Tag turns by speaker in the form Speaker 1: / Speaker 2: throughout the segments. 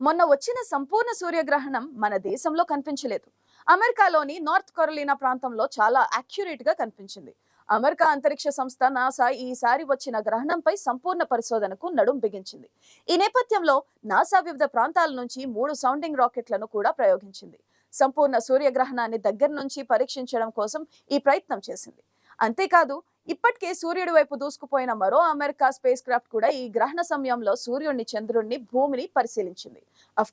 Speaker 1: మొన్న వచ్చిన సంపూర్ణ సూర్యగ్రహణం మన దేశంలో కనిపించలేదు. అమెరికాలోని నార్త్ కరోలినా ప్రాంతంలో చాలా యాక్యురేట్గా కనిపించింది. అమెరికా అంతరిక్ష సంస్థ నాసా ఈసారి వచ్చిన గ్రహణంపై సంపూర్ణ పరిశోధనకు నడుం బిగించింది. ఈ నేపథ్యంలో నాసా వివిధ ప్రాంతాల నుంచి మూడు సౌండింగ్ రాకెట్లను కూడా ప్రయోగించింది. సంపూర్ణ సూర్యగ్రహణాన్ని దగ్గర నుంచి పరీక్షించడం కోసం ఈ ప్రయత్నం చేసింది. అంతేకాదు ఇప్పటికే సూర్యుడి వైపు దూసుకుపోయిన మరో అమెరికా స్పేస్ క్రాఫ్ట్ కూడా ఈ గ్రహణ సమయంలో సూర్యుడిని చంద్రుడిని భూమిని పరిశీలించింది.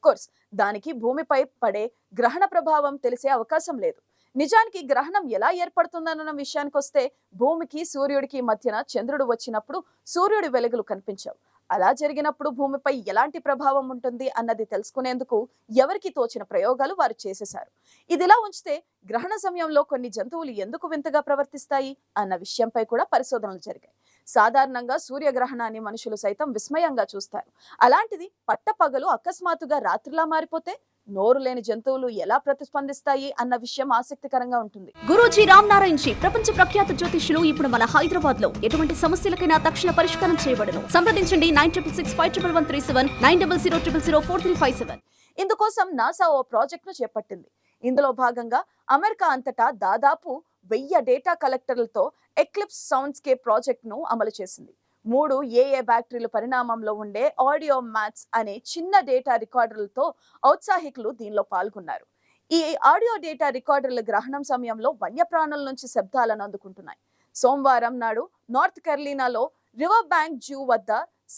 Speaker 1: కోర్స్ దానికి భూమిపై పడే గ్రహణ ప్రభావం తెలిసే అవకాశం లేదు. నిజానికి గ్రహణం ఎలా ఏర్పడుతుందన్న విషయానికి వస్తే భూమికి సూర్యుడికి మధ్యన చంద్రుడు వచ్చినప్పుడు సూర్యుడి వెలుగులు కనిపించవు. అలా జరిగినప్పుడు భూమిపై ఎలాంటి ప్రభావం ఉంటుంది అన్నది తెలుసుకునేందుకు ఎవరికి తోచిన ప్రయోగాలు వారు చేసేశారు. ఇదిలా ఉంచితే గ్రహణ సమయంలో కొన్ని జంతువులు ఎందుకు వింతగా ప్రవర్తిస్తాయి అన్న విషయంపై కూడా పరిశోధనలు జరిగాయి. సాధారణంగా సూర్యగ్రహణాన్ని మనుషులు సైతం విస్మయంగా చూస్తారు. అలాంటిది పట్టపగలు అకస్మాత్తుగా రాత్రిలా మారిపోతే నోరు లేని జంతువులు ఎలా ప్రతిస్పందిస్తాయి అన్న విషయం ఆసక్తికరంగా ఉంటుంది.
Speaker 2: గురూజీ రామ్ నారాయణ్ జీ ప్రపంచ ప్రఖ్యాత జ్యోతిష్యులు ఇప్పుడు మన హైదరాబాద్లో ఎటువంటి సమస్యలకైనా తక్షణ పరిష్కారం చేయబడను. సంప్రదించండి nine triple six five triple one three seven nine double zero triple zero four three five seven.
Speaker 1: ఇందుకోసం నాసా ఓ ప్రాజెక్ట్ను చేపట్టింది. ఇందులో భాగంగా అమెరికా అంతటా దాదాపు వెయ్యి డేటా కలెక్టర్లతో ఎక్లిప్స్ సౌండ్స్కేప్ ప్రాజెక్ట్ను అమలు చేసింది. మూడు ఏఏ బ్యాక్టీరియల పరిణామంలో ఉండే ఆడియో మ్యాథ్స్ అనే చిన్న డేటా రికార్డర్లతో ఔత్సాహికులు దీనిలో పాల్గొన్నారు. ఈ ఆడియో డేటా రికార్డర్ల గ్రహణం సమయంలో వన్యప్రాణుల నుంచి శబ్దాలను అందుకుంటున్నాయి. సోమవారం నాడు నార్త్ కెరలీనాలో రివర్ బ్యాంక్ జూ వద్ద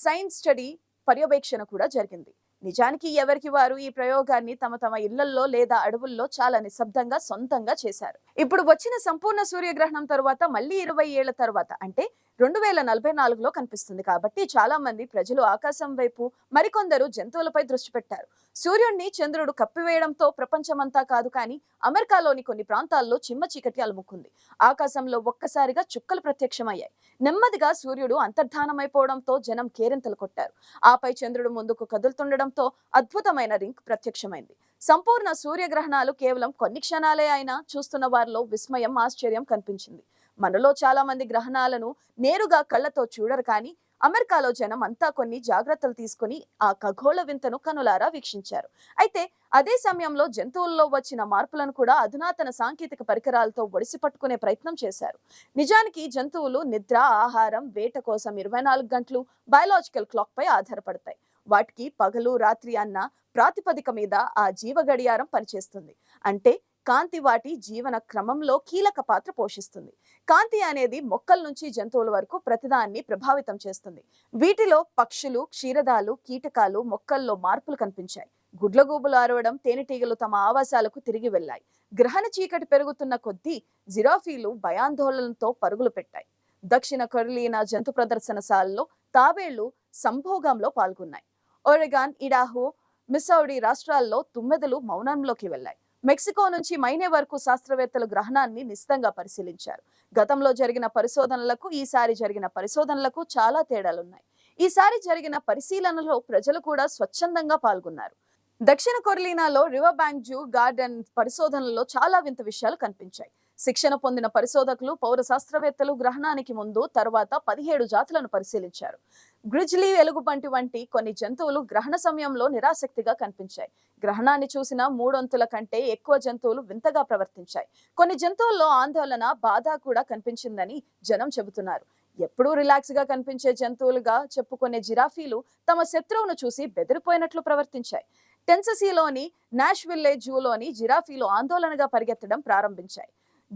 Speaker 1: సైన్స్ స్టడీ పర్యవేక్షణ కూడా జరిగింది. నిజానికి ఎవరికి వారు ఈ ప్రయోగాన్ని తమ తమ ఇళ్ళల్లో లేదా అడవుల్లో చాలా నిశ్శబ్దంగా సొంతంగా చేశారు. ఇప్పుడు వచ్చిన సంపూర్ణ సూర్యగ్రహణం తరువాత మళ్ళీ ఇరవై ఏళ్ళ తర్వాత అంటే రెండు వేల నలభై నాలుగులో కనిపిస్తుంది కాబట్టి చాలా మంది ప్రజలు ఆకాశం వైపు మరికొందరు జంతువులపై దృష్టి పెట్టారు. సూర్యుడిని చంద్రుడు కప్పివేయడంతో ప్రపంచమంతా కాదు కానీ అమెరికాలోని కొన్ని ప్రాంతాల్లో చిమ్మ చీకటి అలుముకుంది. ఆకాశంలో ఒక్కసారిగా చుక్కలు ప్రత్యక్షమయ్యాయి. నెమ్మదిగా సూర్యుడు అంతర్ధానమైపోవడంతో జనం కేరింతలు కొట్టారు. ఆపై చంద్రుడు ముందుకు కదులుతుండడం కదులుతుండడంతో అద్భుతమైన రింక్ ప్రత్యక్షమైంది. సంపూర్ణ సూర్యగ్రహణాలు కేవలం కొన్ని క్షణాలే అయినా చూస్తున్న వారిలో విస్మయం ఆశ్చర్యం కనిపించింది. మనలో చాలా మంది గ్రహణాలను నేరుగా కళ్ళతో చూడరు కానీ అమెరికాలో జనం అంతా కొన్ని జాగ్రత్తలు తీసుకుని ఆ ఖగోళ వింతను కనులారా వీక్షించారు. అయితే అదే సమయంలో జంతువుల్లో వచ్చిన మార్పులను కూడా అధునాతన సాంకేతిక పరికరాలతో ఒడిసి పట్టుకునే ప్రయత్నం చేశారు. నిజానికి జంతువులు నిద్ర ఆహారం వేట కోసం ఇరవై నాలుగు గంటలు బయలాజికల్ క్లాక్ పై ఆధారపడతాయి. వాటికి పగలు రాత్రి అన్న ప్రాతిపదిక మీద ఆ జీవ గడియారం పనిచేస్తుంది. అంటే కాంతి వాటి జీవన క్రమంలో కీలక పాత్ర పోషిస్తుంది. కాంతి అనేది మొక్కల నుంచి జంతువుల వరకు ప్రతిదాన్ని ప్రభావితం చేస్తుంది. వీటిలో పక్షులు క్షీరదాలు కీటకాలు మొక్కల్లో మార్పులు కనిపించాయి. గుడ్లగూబులు అరవడం తేనెటీగలు తమ ఆవాసాలకు తిరిగి వెళ్ళాయి. గ్రహణ చీకటి పెరుగుతున్న కొద్దీ జిరాఫీలు భయాందోళనతో పరుగులు పెట్టాయి. దక్షిణ కొరలీనా జంతు ప్రదర్శనశాలలో తాబేళ్ళు సంభోగంలో పాల్గొన్నాయి. ఒరెగాన్ ఇడాహో మిసౌడి రాష్ట్రాల్లో తుమ్మెదలు మౌనంలోకి వెళ్ళాయి. మెక్సికో నుంచి మైనే వరకు శాస్త్రవేత్తలు గ్రహణాన్ని నిశితంగా పరిశీలించారు. గతంలో జరిగిన పరిశోధనలకు ఈసారి జరిగిన పరిశోధనలకు చాలా తేడాలున్నాయి. ఈసారి జరిగిన పరిశీలనలో ప్రజలు కూడా స్వచ్ఛందంగా పాల్గొన్నారు. దక్షిణ కొర్లీనాలో రివర్ బ్యాంక్ జూ గార్డెన్ పరిశోధనలో చాలా వింత విషయాలు కనిపించాయి. శిక్షణ పొందిన పరిశోధకులు పౌర శాస్త్రవేత్తలు గ్రహణానికి ముందు తర్వాత పదిహేడు జాతులను పరిశీలించారు. గ్రిజ్లీ ఎలుగుబంటి వంటి కొన్ని జంతువులు గ్రహణ సమయంలో నిరాసక్తిగా కనిపించాయి. గ్రహణాన్ని చూసిన మూడొంతుల కంటే ఎక్కువ జంతువులు వింతగా ప్రవర్తించాయి. కొన్ని జంతువుల్లో ఆందోళన బాధ కూడా కనిపించిందని జనం చెబుతున్నారు. ఎప్పుడూ రిలాక్స్గా కనిపించే జంతువులుగా చెప్పుకునే జిరాఫీలు తమ శత్రువును చూసి బెదిరిపోయినట్లు ప్రవర్తించాయి. టెన్ససీలోని నాష్ విల్లేజ్ జూలోని జిరాఫీలు ఆందోళనగా పరిగెత్తడం ప్రారంభించాయి.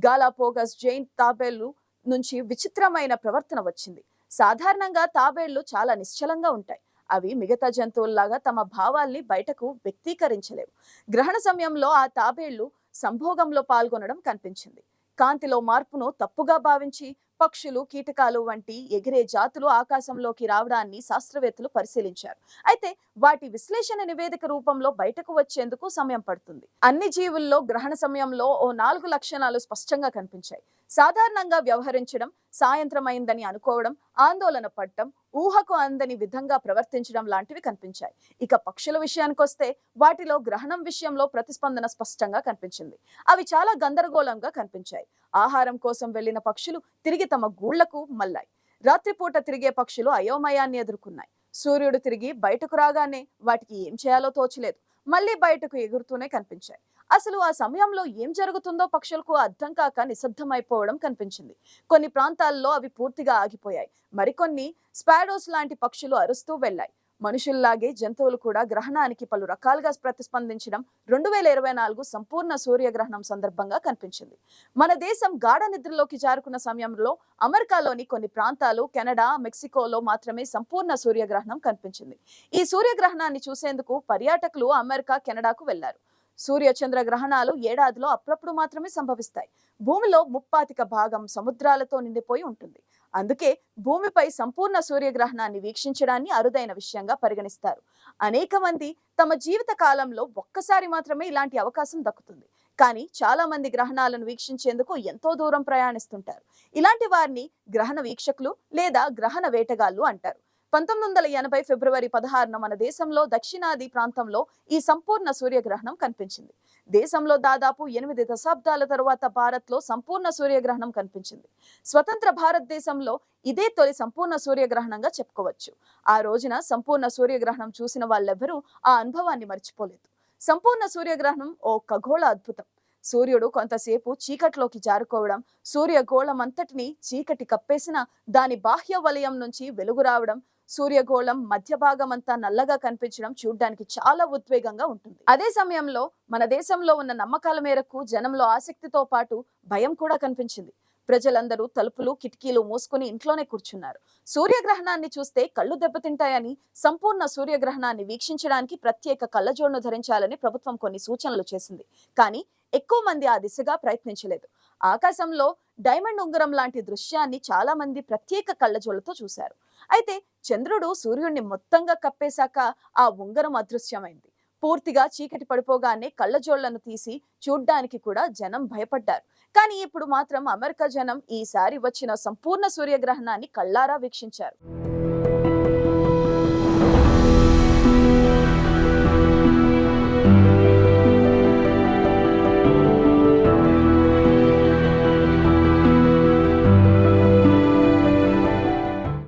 Speaker 1: గాలాపోగస్ జైన్ తాబేలు నుంచి విచిత్రమైన ప్రవర్తన వచ్చింది. సాధారణంగా తాబేళ్ళు చాలా నిశ్చలంగా ఉంటాయి. అవి మిగతా జంతువుల్లాగా తమ భావాల్ని బయటకు వ్యక్తీకరించలేవు. గ్రహణ సమయంలో ఆ తాబేళ్ళు సంభోగంలో పాల్గొనడం కనిపించింది. కాంతిలో మార్పును తప్పుగా భావించి పక్షులు కీటకాలు వంటి ఎగిరే జాతులు ఆకాశంలోకి రావడాన్ని శాస్త్రవేత్తలు పరిశీలించారు. అయితే వాటి విశ్లేషణ నివేదిక రూపంలో బయటకు వచ్చేందుకు సమయం పడుతుంది. అన్ని జీవుల్లో గ్రహణ సమయంలో ఓ నాలుగు లక్షణాలు స్పష్టంగా కనిపించాయి. సాధారణంగా వ్యవహరించడం సాయంత్రం అయిందని అనుకోవడం ఆందోళన పడటం ఊహకు అందని విధంగా ప్రవర్తించడం లాంటివి కనిపించాయి. ఇక పక్షుల విషయానికొస్తే వాటిలో గ్రహణం విషయంలో ప్రతిస్పందన స్పష్టంగా కనిపించింది. అవి చాలా గందరగోళంగా కనిపించాయి. ఆహారం కోసం వెళ్ళిన పక్షులు తిరిగి తమ గూళ్ళకు మళ్ళాయి. రాత్రిపూట తిరిగే పక్షులు అయోమయాన్ని ఎదుర్కొన్నాయి. సూర్యుడు తిరిగి బయటకు రాగానే వాటికి ఏం చేయాలో తోచలేదు. మళ్ళీ బయటకు ఎగురుతూనే కనిపించాయి. అసలు ఆ సమయంలో ఏం జరుగుతుందో పక్షులకు అర్థం కాక నిశ్శబ్దమైపోవడం కనిపించింది. కొన్ని ప్రాంతాల్లో అవి పూర్తిగా ఆగిపోయాయి. మరికొన్ని స్పాడోస్ లాంటి పక్షులు అరుస్తూ వెళ్ళాయి. మనుషుల్లాగే జంతువులు కూడా గ్రహణానికి పలు రకాలుగా ప్రతిస్పందించడం రెండు వేల ఇరవై నాలుగు సంపూర్ణ సూర్యగ్రహణం సందర్భంగా కనిపించింది. మన దేశం గాఢ నిద్రలోకి జారుకున్న సమయంలో అమెరికాలోని కొన్ని ప్రాంతాలు కెనడా మెక్సికోలో మాత్రమే సంపూర్ణ సూర్యగ్రహణం కనిపించింది. ఈ సూర్యగ్రహణాన్ని చూసేందుకు పర్యాటకులు అమెరికా కెనడాకు వెళ్ళారు సూర్య చంద్ర గ్రహణాలు ఏడాదిలో అప్పుడప్పుడు మాత్రమే సంభవిస్తాయి. భూమిలో ముప్పాతిక భాగం సముద్రాలతో నిండిపోయి ఉంటుంది. అందుకే భూమిపై సంపూర్ణ సూర్యగ్రహణాన్ని వీక్షించడాన్ని అరుదైన విషయంగా పరిగణిస్తారు. అనేక మంది తమ జీవిత కాలంలో ఒక్కసారి మాత్రమే ఇలాంటి అవకాశం దక్కుతుంది. కానీ చాలా మంది గ్రహణాలను వీక్షించేందుకు ఎంతో దూరం ప్రయాణిస్తుంటారు. ఇలాంటి వారిని గ్రహణ వీక్షకులు లేదా గ్రహణ వేటగాళ్ళు అంటారు. పంతొమ్మిది వందల ఎనభై ఫిబ్రవరి పదహారున మన దేశంలో దక్షిణాది ప్రాంతంలో ఈ సంపూర్ణ సూర్యగ్రహణం కనిపించింది. దేశంలో దాదాపు ఎనిమిది దశాబ్దాల తరువాత భారత్లో సంపూర్ణ సూర్యగ్రహణం కనిపించింది. స్వతంత్ర భారతదేశంలో ఇదే తొలి సంపూర్ణ సూర్యగ్రహణంగా చెప్పుకోవచ్చు. ఆ రోజున సంపూర్ణ సూర్యగ్రహణం చూసిన వాళ్ళెవ్వరూ ఆ అనుభవాన్ని మర్చిపోలేదు. సంపూర్ణ సూర్యగ్రహణం ఓ ఖగోళ అద్భుతం. సూర్యుడు కొంతసేపు చీకట్లోకి జారుకోవడం సూర్యగోళం అంతటిని చీకటి కప్పేసిన దాని బాహ్య వలయం నుంచి వెలుగు రావడం సూర్యగోళం మధ్య భాగం అంతా నల్లగా కనిపించడం చూడ్డానికి చాలా ఉద్వేగంగా ఉంటుంది. అదే సమయంలో మన దేశంలో ఉన్న నమ్మకాల మేరకు జనంలో ఆసక్తితో పాటు భయం కూడా కనిపించింది. ప్రజలందరూ తలుపులు కిటికీలు మూసుకుని ఇంట్లోనే కూర్చున్నారు. సూర్యగ్రహణాన్ని చూస్తే కళ్ళు దెబ్బతింటాయని సంపూర్ణ సూర్యగ్రహణాన్ని వీక్షించడానికి ప్రత్యేక కళ్ళజోడును ధరించాలని ప్రభుత్వం కొన్ని సూచనలు చేసింది. కానీ ఎక్కువ మంది ఆ దిశగా ప్రయత్నించలేదు. ఆకాశంలో డైమండ్ ఉంగరం లాంటి దృశ్యాన్ని చాలా మంది ప్రత్యేక కళ్ళజోళ్ళతో చూశారు. అయితే చంద్రుడు సూర్యుడిని మొత్తంగా కప్పేశాక ఆ ఉంగరం అదృశ్యమైంది. పూర్తిగా చీకటి పడిపోగానే కళ్ళజోళ్ళను తీసి చూడ్డానికి కూడా జనం భయపడ్డారు. కానీ ఇప్పుడు మాత్రం అమెరికా జనం ఈసారి వచ్చిన సంపూర్ణ సూర్యగ్రహణాన్ని కళ్ళారా వీక్షించారు.